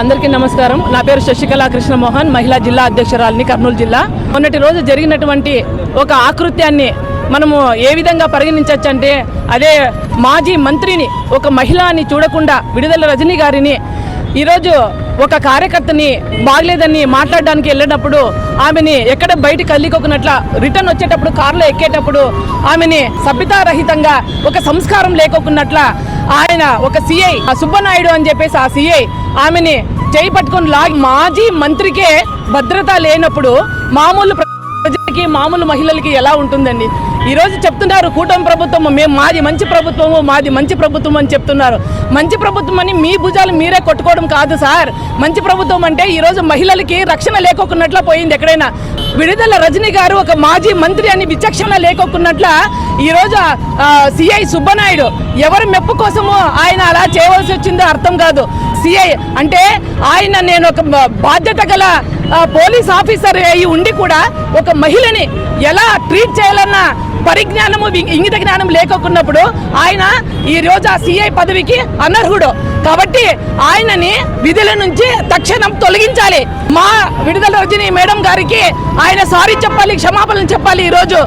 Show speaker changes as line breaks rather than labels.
అందరికీ నమస్కారం. నా పేరు శశికళ కృష్ణమోహన్ మహిళా జిల్లా అధ్యక్షురాలిని కర్నూలు జిల్లా. మొన్నటి రోజు జరిగినటువంటి ఒక ఆకృత్యాన్ని మనము ఏ విధంగా పరిగణించవచ్చు అంటే అదే మాజీ మంత్రిని ఒక మహిళని చూడకుండా విడుదల రజనీ గారిని ఈరోజు ఒక కార్యకర్తని బాగలేదని మాట్లాడడానికి వెళ్ళినప్పుడు ఆమెని ఎక్కడ బయట కల్లికొకున్నట్ల రిటర్న్ వచ్చేటప్పుడు కారులో ఎక్కేటప్పుడు ఆమెని సభ్యతారహితంగా ఒక సంస్కారం లేకోకున్నట్ల ఆయన ఒక సిఐ సుబ్బనాయుడు అని చెప్పేసి ఆ సిఐ ఆమెని చేయి పట్టుకొని లాగి మాజీ మంత్రికే భద్రత లేనప్పుడు మామూలు ప్రజలకి మామూలు మహిళలకి ఎలా ఉంటుందండి? ఈరోజు చెప్తున్నారు కూటమి ప్రభుత్వం మేము మాది మంచి ప్రభుత్వము మాది మంచి ప్రభుత్వం అని చెప్తున్నారు. మంచి ప్రభుత్వం అని మీ భుజాలు మీరే కొట్టుకోవడం కాదు సార్. మంచి ప్రభుత్వం అంటే ఈరోజు మహిళలకి రక్షణ లేకోకున్నట్ల పోయింది ఎక్కడైనా. విడుదల రజనీ గారు ఒక మాజీ మంత్రి అని విచక్షణ లేకోకున్నట్ల ఈరోజు సిఐ సుబ్బనాయుడు ఎవరి మెప్పు కోసము అలా చేయవలసి వచ్చిందో అర్థం కాదు. సిఐ అంటే ఆయన నేను ఒక బాధ్యత గల పోలీస్ ఆఫీసర్ అయి ఉండి కూడా ఒక మహిళని ఎలా ట్రీట్ చేయాలన్న పరిజ్ఞానము ఇంగిత జ్ఞానం లేకున్నప్పుడు ఆయన ఈ ఆ సిఐ పదవికి అనర్హుడు. కాబట్టి ఆయనని విధుల నుంచి తక్షణం తొలగించాలి. మా విడుదల రోజుని మేడం గారికి ఆయన సారీ చెప్పాలి క్షమాపణలు చెప్పాలి ఈ రోజు